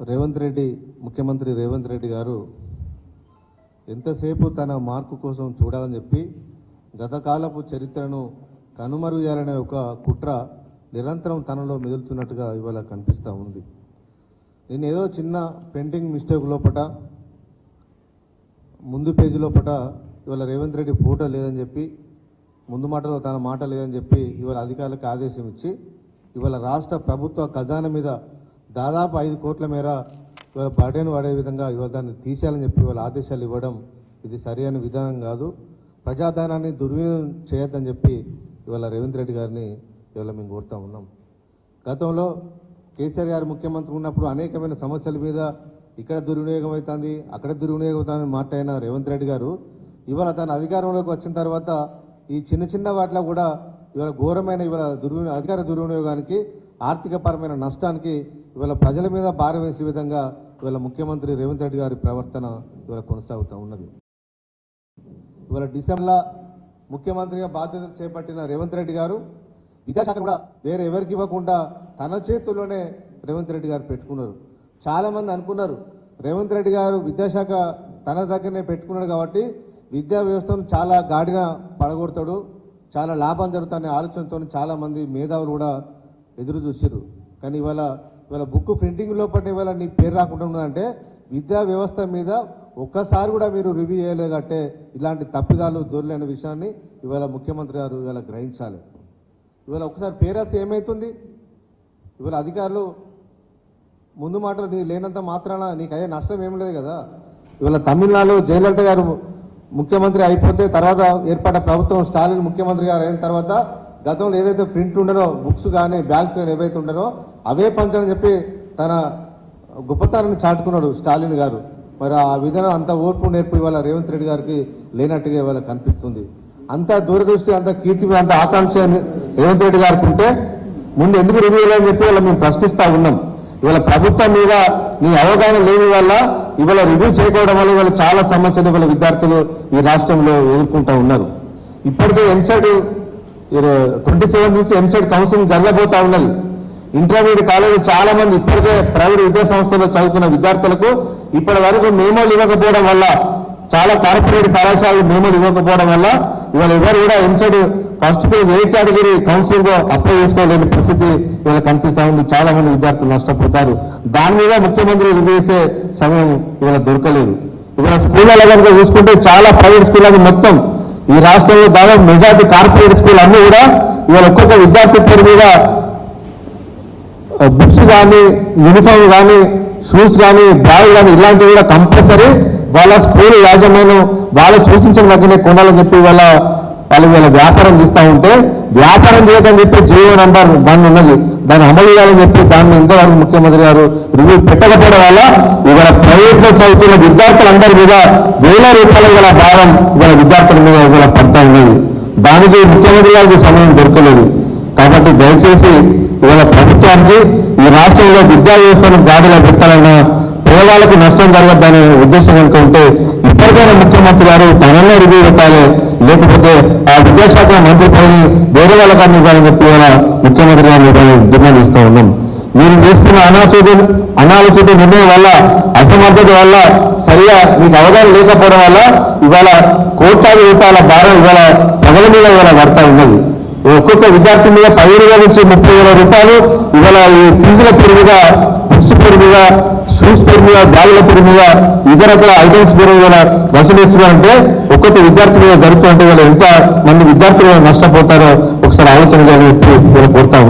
రేవంత్ రెడ్డి ముఖ్యమంత్రి రేవంత్ రెడ్డి గారు ఎంతసేపు తన మార్కు కోసం చూడాలని చెప్పి గతకాలపు చరిత్రను కనుమరుగాలనే ఒక కుట్ర నిరంతరం తనలో మెదులుతున్నట్టుగా ఇవాళ కనిపిస్తూ ఉంది. నేను ఏదో చిన్న పెయింటింగ్ మిస్టేక్ లోపట ముందు పేజీ లోపట ఇవాళ రేవంత్ రెడ్డి ఫోటో లేదని చెప్పి ముందు మాటలో తన మాట లేదని చెప్పి ఇవాళ అధికారులకు ఆదేశం ఇచ్చి ఇవాళ రాష్ట్ర ప్రభుత్వ ఖజానా మీద దాదాపు ఐదు కోట్ల మేర ఇవాళ బర్డెన్ పడే విధంగా ఇవాళ దాన్ని తీసేయాలని చెప్పి వాళ్ళ ఆదేశాలు ఇవ్వడం ఇది సరైన విధానం కాదు. ప్రజాధనాన్ని దుర్వినియోగం చేయొద్దని చెప్పి ఇవాళ రేవంత్ రెడ్డి గారిని ఇవాళ మేము కోరుతా ఉన్నాం. గతంలో కేసీఆర్ గారు ముఖ్యమంత్రి ఉన్నప్పుడు అనేకమైన సమస్యల మీద ఇక్కడ దుర్వినియోగం అవుతుంది అక్కడ దుర్వినియోగం అవుతుందని మాట్లాడిన రేవంత్ రెడ్డి గారు ఇవాళ తన అధికారంలోకి వచ్చిన తర్వాత ఈ చిన్న చిన్న వాటిలో కూడా ఇవాళ ఘోరమైన ఇవాళ దుర్వినియోగ అధికార దుర్వినియోగానికి ఆర్థికపరమైన నష్టానికి ఇవాళ ప్రజల మీద భారం వేసే విధంగా ఇవాళ ముఖ్యమంత్రి రేవంత్ రెడ్డి గారి ప్రవర్తన ఇవాళ కొనసాగుతూ ఉన్నది. ఇవాళ డిసెంబర్లో ముఖ్యమంత్రిగా బాధ్యతలు చేపట్టిన రేవంత్ రెడ్డి గారు విద్యాశాఖ కూడా వేరే ఎవరికి ఇవ్వకుండా తన చేతుల్లోనే రేవంత్ రెడ్డి గారు పెట్టుకున్నారు. చాలామంది అనుకున్నారు రేవంత్ రెడ్డి గారు విద్యాశాఖ తన దగ్గరనే పెట్టుకున్నాడు కాబట్టి విద్యా వ్యవస్థను చాలా గాడిన పడగొడతాడు చాలా లాభం జరుగుతుందనే ఆలోచనతో చాలామంది మేధావులు కూడా ఎదురు చూసారు కానీ ఇవాళ ఇవాళ బుక్ ప్రింటింగ్ లోపల ఇవాళ నీ పేరు రాకుండా ఉన్నదంటే విద్యా వ్యవస్థ మీద ఒక్కసారి కూడా మీరు రివ్యూ చేయలేదు అంటే ఇలాంటి తప్పిదాలు దొరలేని విషయాన్ని ఇవాళ ముఖ్యమంత్రి గారు ఇవాళ గ్రహించాలి. ఇవాళ ఒకసారి పేరేస్తే ఏమవుతుంది ఇవాళ అధికారులు ముందు మాటలు నీ లేనంత మాత్రాన నీకు అయ్యే నష్టం ఏం లేదు కదా? ఇవాళ తమిళనాడు జయలలిత గారు ముఖ్యమంత్రి అయిపోతే తర్వాత ఏర్పడ్డ ప్రభుత్వం స్టాలిన్ ముఖ్యమంత్రి గారు అయిన తర్వాత గతంలో ఏదైతే ప్రింట్ ఉండనో బుక్స్ కానీ బ్యాగ్స్ కానీ ఏవైతే ఉండనో అవే పంచాలని చెప్పి తన గొప్పతనాన్ని చాటుకున్నాడు స్టాలిన్ గారు. మరి ఆ విధానం అంత ఓర్పు నేర్పు ఇవాళ రేవంత్ రెడ్డి గారికి లేనట్టుగా ఇవాళ కనిపిస్తుంది. అంత దూరదృష్టి అంత కీర్తి అంత ఆకాంక్ష రేవంత్ రెడ్డి గారికి ఉంటే ముందు ఎందుకు రివ్యూ అని చెప్పి ఇవాళ మేము ప్రశ్నిస్తా ఉన్నాం. ఇవాళ ప్రభుత్వం మీద నీ అవగాహన లేని వల్ల ఇవాళ రివ్యూ చేయకపోవడం వల్ల ఇవాళ చాలా సమస్యలు ఇవాళ విద్యార్థులు ఈ రాష్ట్రంలో ఎదుర్కొంటూ ఉన్నారు. ఇప్పటికే ఎన్సైడ్ ట్వంటీ సెవెన్ నుంచి ఎంసెట్ కౌన్సిలింగ్ జరగబోతా ఉన్నది. ఇంటర్మీడియట్ కాలేజీ చాలా మంది ఇప్పటికే ప్రైవేట్ విద్యా సంస్థల్లో చదువుకున్న విద్యార్థులకు ఇప్పటి వరకు మేమోలు ఇవ్వకపోవడం వల్ల చాలా కార్పొరేట్ కళాశాలలు మేమోలు ఇవ్వకపోవడం వల్ల ఇవాళ ఎవరు కూడా EAMCET first phase A category counselling apply చేసుకోలేని పరిస్థితి ఇవాళ కనిపిస్తా ఉంది. చాలా మంది విద్యార్థులు నష్టపోతారు. దాని మీద ముఖ్యమంత్రి రివ్యూ చేసే సమయం ఇవాళ దొరకలేదు. ఇవాళ స్కూళ్ళలో కనుక చూసుకుంటే చాలా ప్రైవేట్ స్కూళ్ళకి మొత్తం ఈ రాష్ట్రంలో దాదాపు మెజార్టీ కార్పొరేట్ స్కూల్ అన్ని కూడా ఇవాళ ఒక్కొక్క విద్యార్థి పేరు మీద బుక్స్ కానీ యూనిఫామ్ కానీ షూస్ కానీ బ్యాగ్ కానీ ఇలాంటివి కూడా కంపల్సరీ వాళ్ళ స్కూల్ యాజమాన్యం వాళ్ళు సూచించిన మధ్యనే కొనాలని చెప్పి వాళ్ళ వాళ్ళు వీళ్ళ వ్యాపారం చేస్తూ ఉంటే వ్యాపారం చేయకని చెప్పి జీవో నంబర్ వన్ ఉన్నది. దాన్ని అమలు చేయాలని చెప్పి దాన్ని ఇంతవరకు ముఖ్యమంత్రి గారు రివ్యూ పెట్టకపోవడం వల్ల ఇవాళ ప్రైవేట్లో చదువుతున్న విద్యార్థులందరి మీద వేల రూపాయల గల భారం ఇవాళ విద్యార్థుల మీద ఇవాళ పడతా ఉన్నది. దానికి ముఖ్యమంత్రి గారికి సమయం దొరకలేదు. కాబట్టి దయచేసి ఇవాళ ప్రభుత్వానికి ఈ రాష్ట్రంలో విద్యా వ్యవస్థను గాడిలో పెట్టాలన్న పేదవాళ్ళకి నష్టం జరగద్దనే ఉద్దేశం కనుక ఉంటే ఇప్పటికైనా ముఖ్యమంత్రి గారు తననే రివ్యూ పెట్టాలి. లేకపోతే ఆ విద్యాశాఖ మంత్రి పని వేరే వాళ్ళకి ఇవ్వాలని చెప్పి ఇవాళ ముఖ్యమంత్రి గారు ఇవాళ డిమాండ్ ఇస్తూ ఉన్నాం. మీరు చేస్తున్న అనాలోచిత అనాలోచిత నిర్ణయం వల్ల అసమర్థత వల్ల సరిగా మీకు అవగాహన లేకపోవడం వల్ల ఇవాళ కోట్లాది రూపాయల భారం ఇవాళ ప్రజల మీద ఇవాళ పడతా ఉన్నది. ఒక్కొక్క విద్యార్థి మీద పదిహేను వేల నుంచి ముప్పై వేల రూపాయలు ఇవాళ ఈ ఫీజుల పేరు మీద బుక్స్ పేరు మీద షూస్ పేరు మీద బ్యాగుల పేరు మీద ఇతర ఐటమ్స్ పేరు మీద వసూలు ఇస్తున్నారంటే ఒక్కొక్క విద్యార్థి మీద జరుగుతుంటే ఇవాళ ఎంత మంది విద్యార్థులు నష్టపోతారో ఒకసారి ఆలోచన చేయాలని చెప్పి నేను కోరుతాను